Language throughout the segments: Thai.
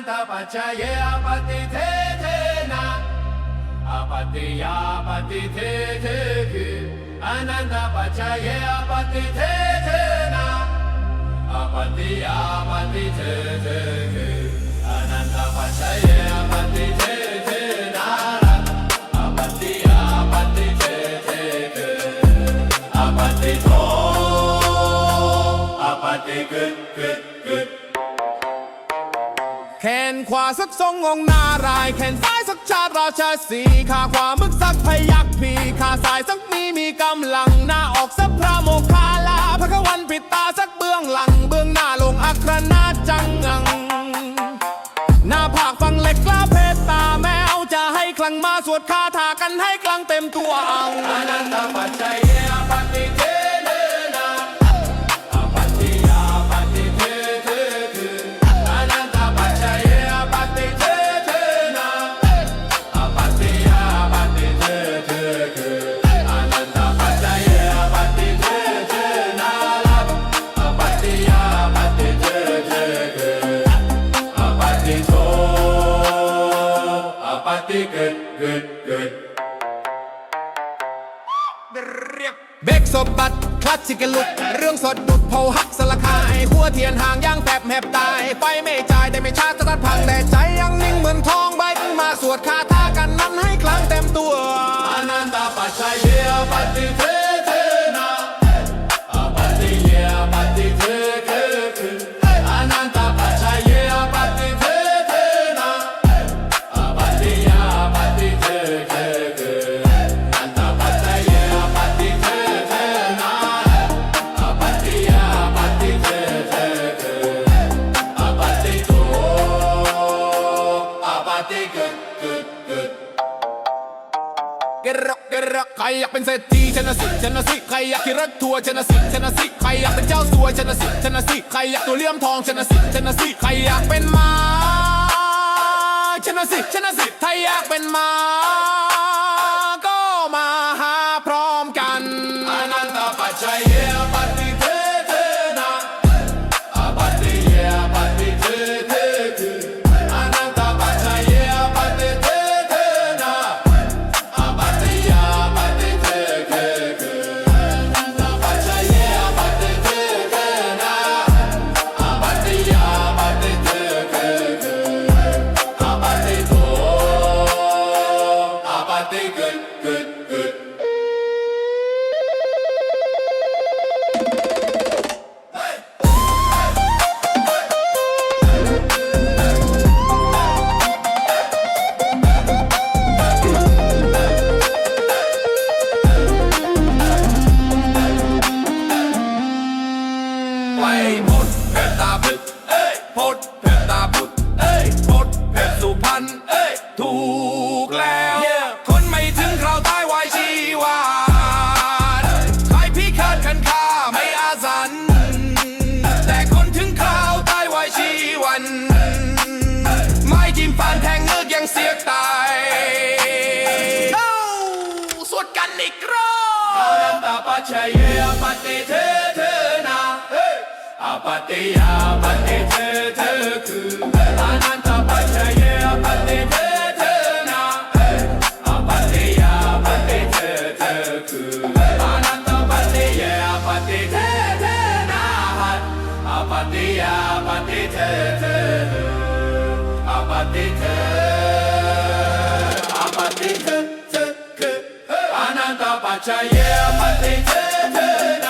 Santa Pachaye Apati Na. Apati Ya Apati Te Ananda Pachaye Apati Te Na. Apati Ya Apati Te Ananda Pachaye Apati Te Te Na. Apati Ya Apati Te Te Ku Apati To Good Good แขนขวาสักทรงองนาราย แขนซ้ายสักชาติราชาสีขาขวามึกสักพยักพีขาซ้ายสักมีมีกำลังหน้าออกสักพระโมคาลาพระกวันปิดตาสักเบื้องหลัง เบื้องหน้าลงอัครนาจังงัง หน้าผากฟังเหล็กกล้าเพชรตาแมวจะให้คลังมาสวดคาถากันให้กลังเต็มตัวเอาอนันตปัจจัยปฏิเท party good good good เบกสบัดคลาสสิกลุกเรื่องสดดุดเผาหักสลักหายหัวเทียนห่างย่างแผบแหบตาย ไฟไม่จ่ายแต่ไม่ชาจะตารพังแต่ใจยังนิ่งเหมือนทองใบมาสวดคาถากันนั้นให้คลังเต็มตัวอนันตาปัจจัยเยอปฏิเท กรกเกรกใครอยากเป็นเศรษฐีชนะสิชนะสิใครอยากขี่รถทัวร์ชนะสิชนะสิใครอยากเป็นเจ้าสัวชนะสิชนะสิใครอยากตัวเลี่ยมทองชนะสิชนะสิใครอยากเป็นม้าชนะสิชนะสิใครอยากเป็นม้าก็มาหาพร้อมกันอนันตปัจจัยปฏิ ไปพดเพชรตาบึกเอ้ยพดเพชรตาบึกเอ้ยพดเพชรสุพรรณเอ้ยถูกแล้ว คนไม่ถึงคราวตายวายชีวานใครพิฆาตขันข้าไม่อาสัน แต่คนถึงคราวตายวายชีวัน ไม่จิ้มฟันแทงเงือกยังเสียกตายเอ้าสวดกันอีกรอบอนันตปัจจัยเยปฏิเทเทนะ apathiya pati teteku ananta pachaya pati tetena apathiya pati teteku ananta pachaya pati tetena apathiya pati teteku apati te apati te te ananta pachaya pati tetena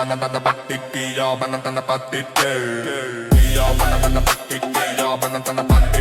Bana bana batti ki ya bana bana batti de ki ya bana bana batti ki ya bana bana Yeah.